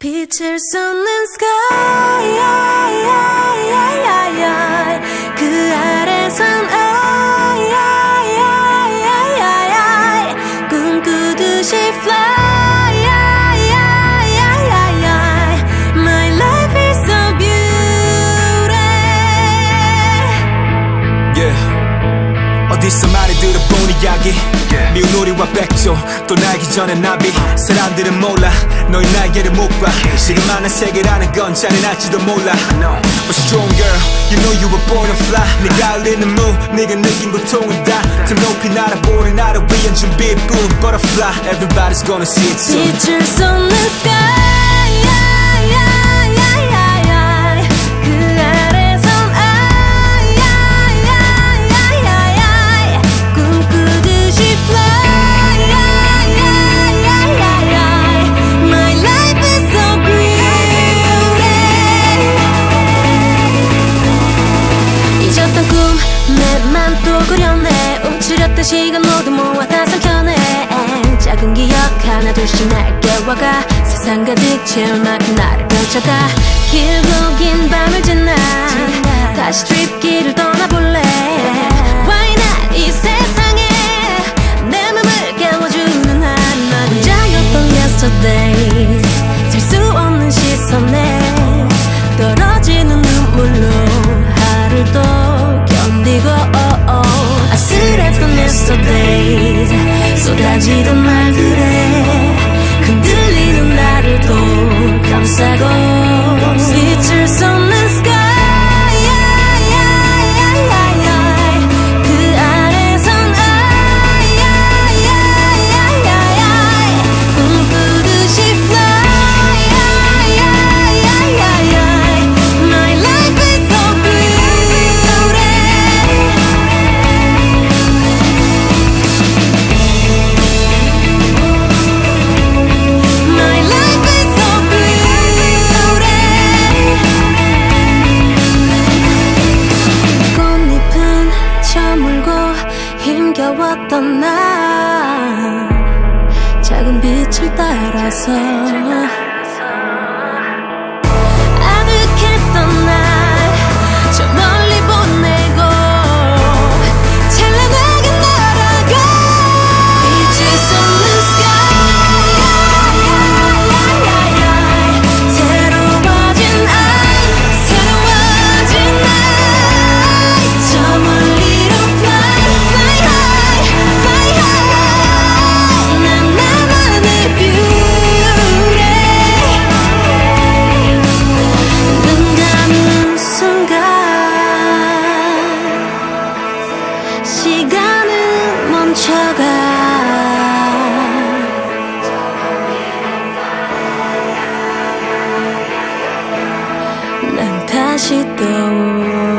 빛을 쏟는 sky 그 아래선 I, I, I, I, I, I 꿈꾸듯이 fly My life is so beautiful yeah. 어디서 많이 들어본 이야기 미운 우리와 백조. 또 날기 전에 나비. 사람들은 몰라. 너의 날개를 못봐. 지금 많은 세계라는 건 잔인할지도 몰라. But strong girl. You know you were born to fly. 네가 흘리는 무 네가 느낀 고통은 다더 높이 날아보는 나를 위한 준비뿐 Butterfly. Everybody's gonna see it soon. 빛을 쏟는 sky 내 맘 또 그렸네 움츠렸던 시간 모두 모아 다 삼켜내. 작은 기억 하나 둘씩 날 깨워가. 세상 가득 채울 만큼 나를 펼쳐가. 길고 긴 밤을 지나. 다시 트립길을 떠나볼래 힘겨웠던 날 작은 빛을 따라서 시간은 멈춰가. 난 다시 떠오르네